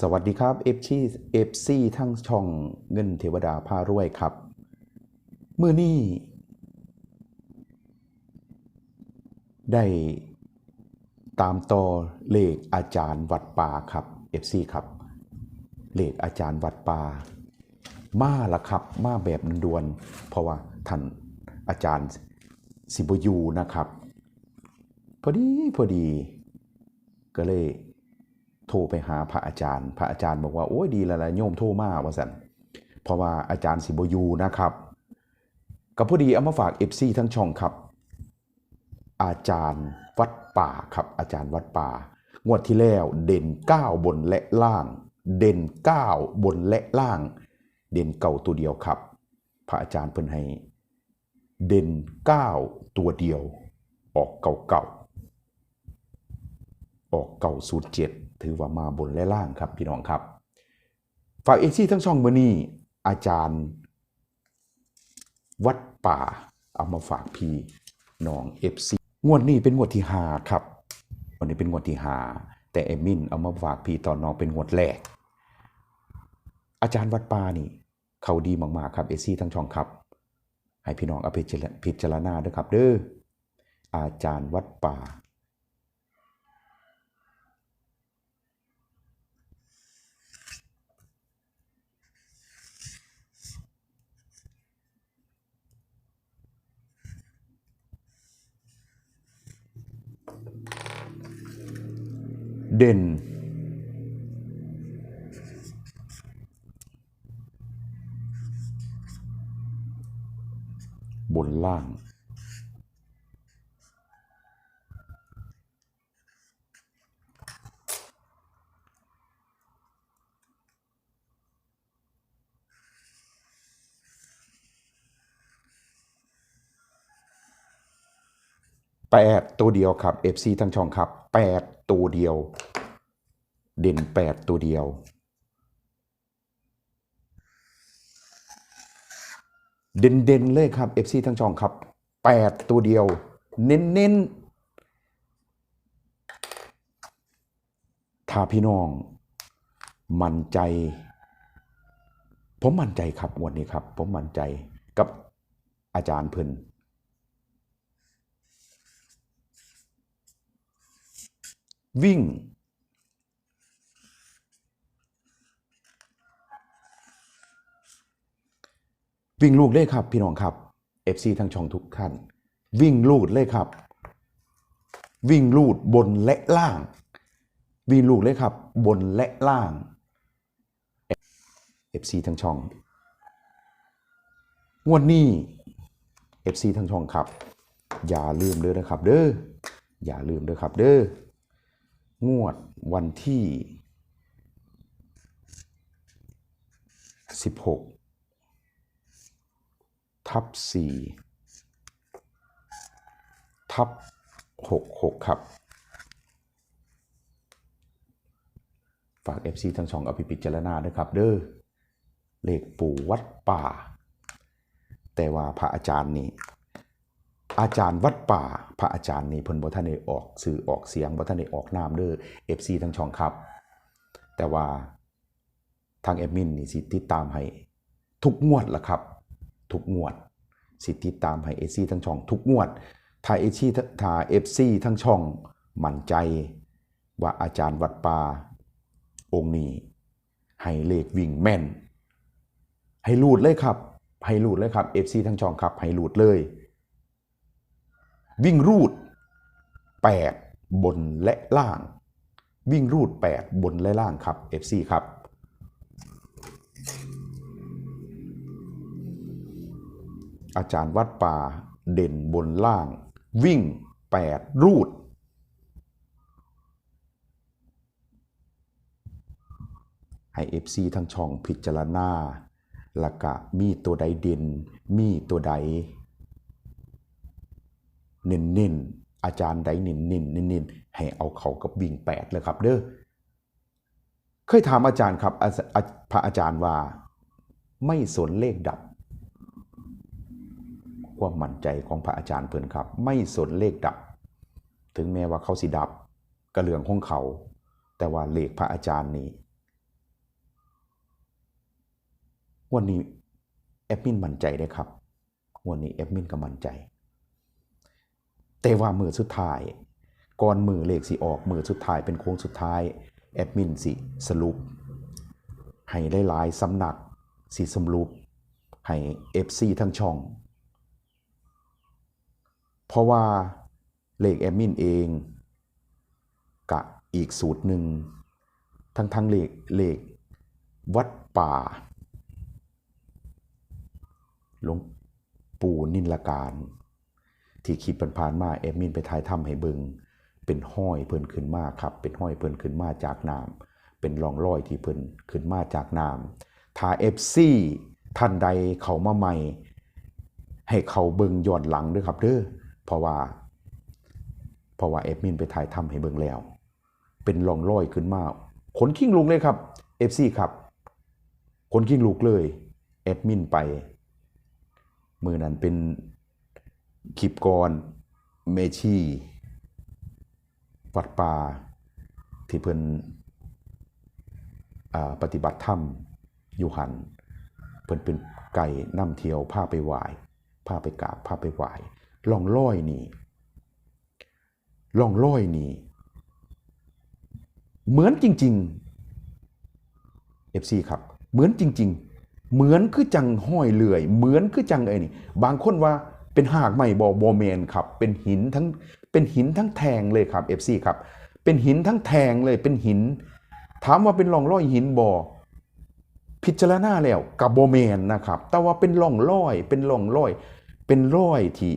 สวัสดีครับเอฟซีเอฟซีทั้งช่องเงินเทวดาพารวยครับเมื่อนี้ได้ตามต่อเลขอาจารย์วัดป่าครับเอฟซีครับ เลขอาจารย์วัดป่ามาละครับ มาแบบด่วนเพราะว่าท่านอาจารย์สิบยูนะครับ พอดีพอดีก็เลย โทรไปหาพระอาจารย์ พระอาจารย์บอกว่าโอ้ยดีแล้วละโยมโทรมาว่าสันเพราะว่าอาจารย์สิบอยูนะครับก็พอดีเอามาฝากเอฟซีทั้งช่องครับ อาจารย์วัดป่าครับอาจารย์วัดป่างวดที่แล้วเด่น 9 บนและล่าง เด่น 9 บนและล่าง เด่นเก่าตัวเดียวครับ พระอาจารย์เพิ่นให้เด่น 9 ตัวเดียว ออกเก่าเก่าออกเก่าสูตรเจ็ด ถือว่ามาบนและล่างครับพี่น้องครับ ฝากเอซี่ทั้งช่องมือนี้อาจารย์ วัดป่าเอามาฝากพี่น้องเอฟซีงวดนี้เป็นงวดที่หาครับวันนี้เป็นงวดที่หาแต่เอมินเอามาฝากพี่ตอนน้องเป็นงวดแรก อาจารย์วัดป่านี่ เขาดีมากๆครับเอซี่ทั้งช่องครับ ให้พี่น้องเอาไปพิจารณาด้วยครับเด้ออาจารย์วัดป่า เด่น บนล่าง แปดตัวเดียวครับ FC ทั้งช่องครับแปดตัวเดียว เด่นแปดตัวเดียว เด่นเด่นเลยครับ FC ทั้งช่องครับแปดตัวเดียว เน้นเน้นๆถ้าพี่น้อง มั่นใจ ผมมั่นใจครับวันนี้ครับ ผมมั่นใจกับอาจารย์เพิ่น วิ่ง วิ่งลูกเลยครับ พี่น้องครับ FC ทั้งช่องทุกท่านวิ่งลูดเลยครับ วิ่งลูดบนและล่าง วิ่งลูกเลยครับ บนและล่าง FC ทั้งช่องงวดนี้ FC ทั้งช่องครับ อย่าลืมเด้อนะครับ เด้ออย่าลืมเด้อครับ เด้อ งวดวันที่ 16 ทับ 4 ทับ 66 ครับ ฝาก FC ทั้งช่องเอาไปพิจารณาด้วยครับ เด้อเลขปู่วัดป่า แต่ว่าพระอาจารย์นี่ อาจารย์วัดป่า พระอาจารย์นี่เพิ่นบ่ท่านได้ออกสื่อออกเสียงบ่ท่านได้ออกนามเด้อ FC ทั้งช่องครับ แต่ว่าทางแอดมินนี่สิติดตามให้ทุกงวดล่ะครับ ทุกงวด สิติดตามให้ FC ทั้งช่อง ทุกงวดถ้า FC ถ้า FC ทั้งช่องมั่นใจว่าอาจารย์วัดป่าองค์นี้ให้เลขวิ่งแม่น ให้รูดเลยครับ ให้รูดเลยครับ FC ทั้งช่องครับ ให้รูดเลย วิ่งรูด 8 บนและล่าง วิ่งรูด 8 บนและล่างครับ FC ครับ อาจารย์วัดป่าเด่นบนล่าง วิ่ง 8 รูด ให้ FC ทั้งช่องพิจารณาล้วก็มีตัวใดเด่นมีตัวใด เน้นเน้นๆอาจารย์ใดเน้นเน้นเน้นเน้นๆให้เอาเขากับวิ่งแปดเลยครับ เด้อเคยถามอาจารย์ครับพระอาจารย์ว่า ไม่สนเลขดับความมั่นใจของพระอาจารย์เพิ่นครับ ไม่สนเลขดับ ถึงแม้ว่าเขาสิดับกระเหลืองของเขา แต่ว่าเลขพระอาจารย์นี่วันนี้แอดมินมั่นใจได้ครับ วันนี้แอดมินก็มั่นใจ แต่ว่ามือสุดท้าย ก่อนมือเลขสิออกมือสุดท้ายเป็นโค้งสุดท้าย แอดมินสิสรุป ให้หลายๆสำนักสิสรุป ให้ FC ทั้งช่อง เพราะว่าเลขแอดมินเองกะอีกสูตรหนึ่ง ทั้งทั้งเลขเลขวัดป่า หลวงปู่นินลการ ที่คลิปผ่านๆมาแอดมินไปถ่ายทำให้เบิงเป็นห้อยเพิ่นขึ้นมาครับ เป็นห้อยเพิ่นขึ้นมาจากน้ำเป็นรองรอยที่เพิ่นขึ้นมาจากน้ำถ้า FC ท่านใดเขามาใหม่ ให้เขาเบิงย้อนหลังด้วยครับเด้อเพราะว่าเพราะว่าแอดมินไปถ่ายทำให้เบิงแล้ว เป็นรองรอยขึ้นมาขนขิ้งลุกเลยครับ FC ครับขนขิ้งลุกเลยแอดมินไปมือนั้นเป็น คลิปกรเมชีวัดป่าที่เพิ่นปฏิบัติธรรมอยู่หันเพิ่นเป็นไก่นำเที่ยวพาไปไหว้พาไปกราบพาไปไหว้ล่องร้อยนี่ล่องร้อยนี่เหมือนจริง ๆ FC ครับ เหมือนจริง ๆ เหมือนคือจังห้อยเลื่อย เหมือนคือจังไอ้นี่ บางคนว่า เป็นหากใหม่บอบอเมนครับ เป็นหินทั้งเป็นหินทั้งแทงเลยครับ FC ครับ เป็นหินทั้งแทงเลยเป็นหิน ถามว่าเป็นร่องรอยหินบอพิจารณาแล้วกับโบเมนนะครับ แต่ว่าเป็นร่องรอย เป็นร่องรอย เป็นรอยที่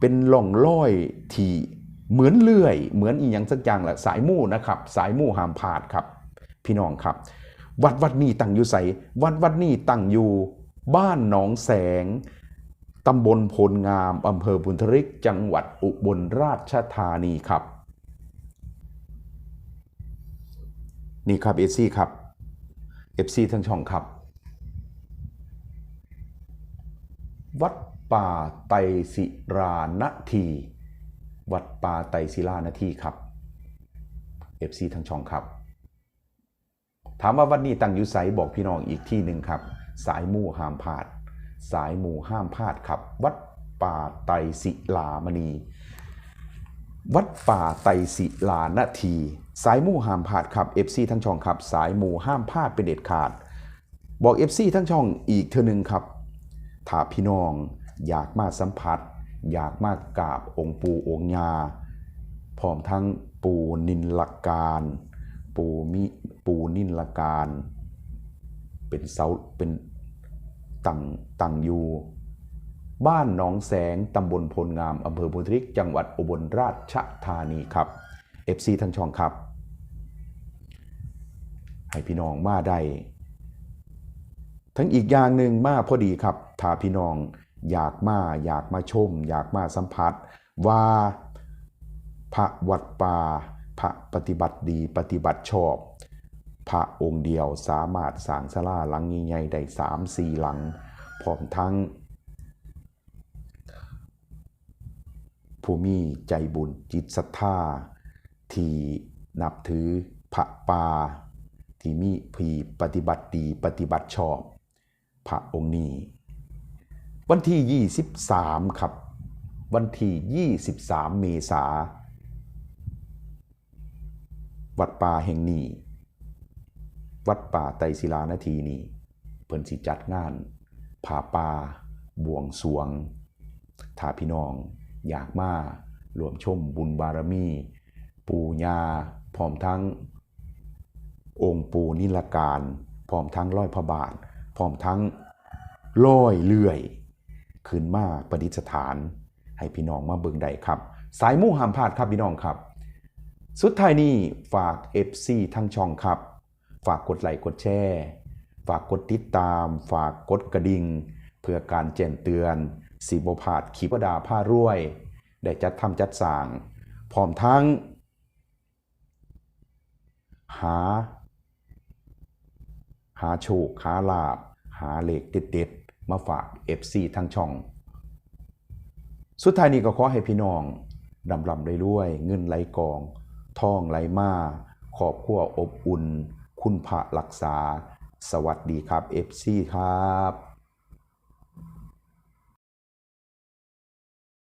เป็นร่องรอยที่เหมือนเลื่อย เหมือนอีหยังสักอย่างแหละสายมู่นะครับ สายมู่หามพาดครับ พี่น้องครับ วัดวัดนี้ตั้งอยู่ใสวัดวัดนี้ตั้งอยู่บ้านหนองแสง ตำบลโพลงามอำเภอบุญทริก จังหวัดอุบลราชธานีครับ นี่ครับเอซี่ครับ FC ทั้งช่องครับ วัดป่าไตรศิรานาที วัดป่าไตรศิลานาทีครับ FC ทั้งช่องครับ ถามว่าวัดนี้ตั้งอยู่ไสบอกพี่น้องอีกที่หนึ่งครับ สายมู่ห้ามพลาด สายมู่ห้ามพลาดครับ วัดป่าไตศิลามณี วัดป่าไตศิลานาที สายมู่ห้ามพลาดครับ FC ทั้งช่องครับ สายมู่ห้ามพลาดเป็นเด็ดขาด บอก FC ทั้งช่องอีกเท่านึงครับถ้าพี่น้องอยากมาสัมผัส อยากมากราบองค์ปู่องค์ยาพร้อมทั้งปู่นินลการ ปู่มิปู่นินลการ เป็นเสาเป็น ตังตังยูบ้านหนองแสงตำบลพลงามอำเภอบุทริก จังหวัดอุบลราชธานีครับ FC ทั้งช่องครับ ให้พี่น้องมาได้ ทั้งอีกอย่างหนึ่งมาพอดีครับ ถ้าพี่น้องอยากมาอยากมาชม อยากมาสัมผัส ว่าพระวัดป่าพระปฏิบัติดีปฏิบัติชอบ พระองค์เดียวสามารถสร้างศาลาหลังใหญ่ๆได้สามสี่หลังพร้อมทั้งผู้มีใจบุญจิตศรัทธาที่นับถือพระป่าที่มีผีปฏิบัติดีปฏิบัติชอบพระองค์นี้ วันที่ 23 ครับ วันที่ 23 เมษาวัดป่าแห่งนี้ วัดป่าไตรศิลานาทีนี้เพิ่นสิจัดงานผาป่าบวงสวงถ้าพี่น้องอยากมารวมชมบุญบารมี ปู่ย่าพร้อมทั้ง องค์ปูนิลการพร้อมทั้งร้อยพระบาทพร้อมทั้งร้อยเลื่อยขึ้นมาประดิษฐาน ให้พี่น้องมาเบิ่งได้ครับ สายมู่ห้ามพลาดครับพี่น้องครับ สุดท้ายนี้ฝาก FC ทั้งช่องครับ ฝากกดไลค์กดแชร์ฝากกดติดตาม ฝากกดกระดิ่ง เพื่อการแจ้งเตือนสีบพาดขีปดาผ้ารวย ได้จัดทำจัดสร้างพร้อมทั้ง หา หาโชคหาลาบ หาเหล็กเด็ดๆมาฝาก FC ทั้งช่อง สุดท้ายนี้ก็ขอให้พี่น้องดำลำได้รวย เงินไหลกองทองไหลมาขอบครัวอบอุ่น คุณพระรักษา สวัสดีครับเอฟซีครับ